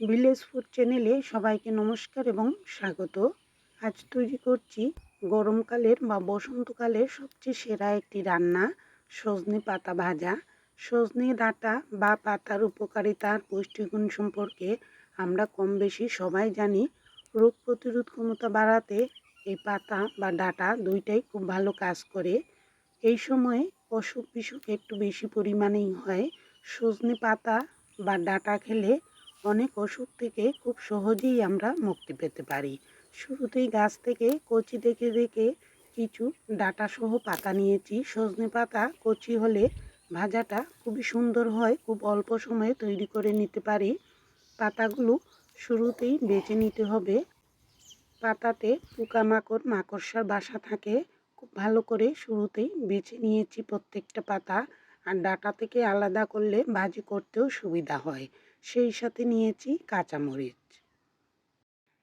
Village food চ্যানেলে সবাইকে নমস্কার এবং স্বাগত। আজ তৈরি করছি গরমকালের বা বসন্তকালের সবচেয়ে সেরা একটি রান্না, সজনে পাতা ভাজা। সজনে ডাঁটা বা পাতার উপকারিতার পুষ্টিগুণ সম্পর্কে আমরা কম বেশি সবাই জানি। রোগ প্রতিরোধ ক্ষমতা বাড়াতে এই পাতা বা ডাঁটা দুইটাই খুব ভালো কাজ করে। এই সময়ে অসুখ বিসুখ একটু বেশি পরিমাণেই হয়। সজনে পাতা বা ডাঁটা খেলে অনেক অসুখ থেকে খুব সহজেই আমরা মুক্তি পেতে পারি। শুরুতেই গাছ থেকে কচি দেখে দেখে কিছু ডাঁটা সহ পাতা নিয়েছি। সজনে পাতা, কচি হলে ভাজাটা খুবই সুন্দর হয়, খুব অল্প সময়ে তৈরি করে নিতে পারি। পাতাগুলো শুরুতেই বেছে নিতে হবে। পাতাতে পোকামাকড়, মাকড়সার বাসা থাকে। খুব ভালো করে শুরুতেই বেছে নিয়েছি প্রত্যেকটা পাতা। আর ডাটা থেকে আলাদা করলে ভাজি করতেও সুবিধা হয়। সেই সাথে নিয়েছি কাঁচামরিচ।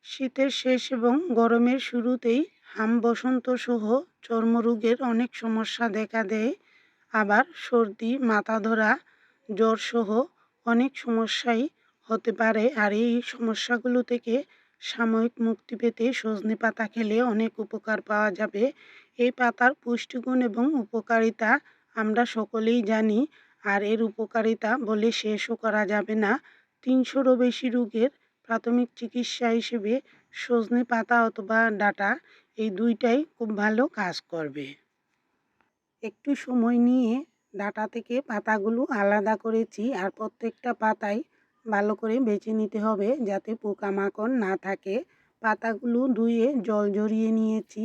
শীতের শেষ এবং গরমের শুরুতেই হাম বসন্ত সহ চর্মরোগের অনেক সমস্যা দেখা দেয়। আবার সর্দি, মাথা ধরা, জ্বর সহ অনেক সমস্যাই হতে পারে আর এই সমস্যাগুলো থেকে সাময়িক মুক্তি পেতে সজনে পাতা খেলে অনেক উপকার পাওয়া যাবে। এই পাতার পুষ্টিগুণ এবং উপকারিতা আমরা সকলেই জানি আর এর উপকারিতা বলে শেষও করা যাবে না। তিনশোরও বেশি রোগের প্রাথমিক চিকিৎসা হিসেবে সজনে পাতা অথবা ডাটা এই দুইটাই খুব ভালো কাজ করবে। একটু সময় নিয়ে ডাটা থেকে পাতাগুলো আলাদা করেছি আর প্রত্যেকটা পাতায় ভালো করে বেছে নিতে হবে যাতে পোকামাকড় না থাকে। পাতাগুলো ধুয়ে জল জড়িয়ে নিয়েছি।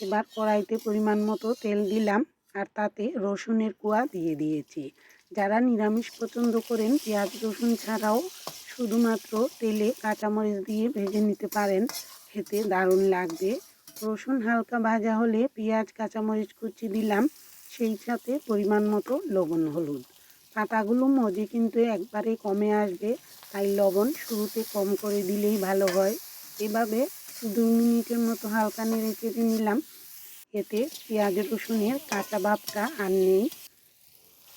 এবার কড়াইতে পরিমাণ মতো তেল দিলাম আর তাতে রসুনের কোয়া দিয়ে দিয়েছি। যারা নিরামিষ পছন্দ করেন, পেঁয়াজ, রসুন ছাড়াও শুধুমাত্র তেলে কাঁচামরিচ দিয়ে ভেজে নিতে পারেন। খেতে দারুণ লাগবে। রসুন হালকা ভাজা হলে পেঁয়াজ, কাঁচামরিচ কুচি দিলাম, সেই সাথে পরিমাণ মতো লবণ, হলুদ। পাতাগুলো মজে কিন্তু একবারে কমে আসবে, তাই লবণ শুরুতে কম করে দিলেই ভালো হয়। এভাবে দুই মিনিটের মতো হালকা নেড়ে চেড়ে নিলাম। এতে পেঁয়াজ, রসুনের কাঁচা ভাবটা আর নেই।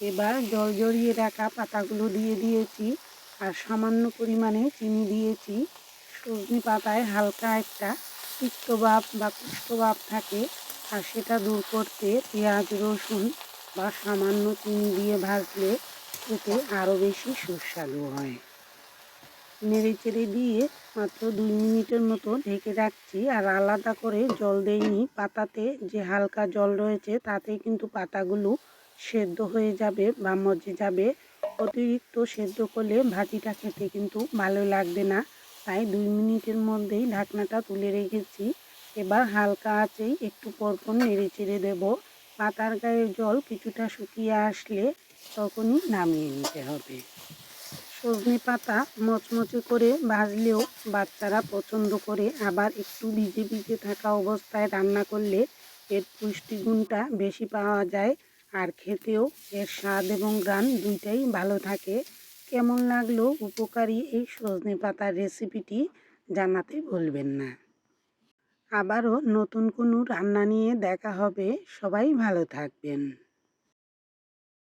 এবার জল জড়িয়ে রাখা পাতাগুলো দিয়ে দিয়েছি আর সামান্য পরিমাণে চিনি দিয়েছি। সজনি পাতায় হালকা একটা তিক্তভাব বা কুষ্ঠভাব থাকে আর সেটা দূর করতে পেঁয়াজ, রসুন বা সামান্য চিনি দিয়ে ভাজলে এতে আরও বেশি সুস্বাদু হয়। নেড়ে চেড়ে দিয়ে মাত্র দুই মিনিটের মতো ঢেকে রাখছি আর আলাদা করে জল দেইনি। পাতাতে যে হালকা জল রয়েছে তাতে কিন্তু পাতাগুলো সেদ্ধ হয়ে যাবে বা মজে যাবে। অতিরিক্ত সেদ্ধ করলে ভাজিটা খেতে কিন্তু ভালো লাগবে না। তাই দুই মিনিটের মধ্যেই ঢাকনাটা তুলে রেখেছি। এবার হালকা আঁচেই একটু পরপর নেড়ে চেড়ে দেবো। পাতার গায়ের জল কিছুটা শুকিয়ে আসলে তখনই নামিয়ে নিতে হবে। সজনে পাতা মচমচে করে ভাজলেও বাচ্চারা পছন্দ করে। আবার একটু ভিজে ভিজে থাকা অবস্থায় রান্না করলে এর পুষ্টিগুণটা বেশি পাওয়া যায়। আর খেতেও এর স্বাদ এবং গান দুইটাই ভালো থাকে। কেমন লাগল উপকারী এই সজনে পাতার রেসিপিটি জানাতে ভুলবেন না। আবারও নতুন কোনো রান্না নিয়ে দেখা হবে। সবাই ভালো থাকবেন।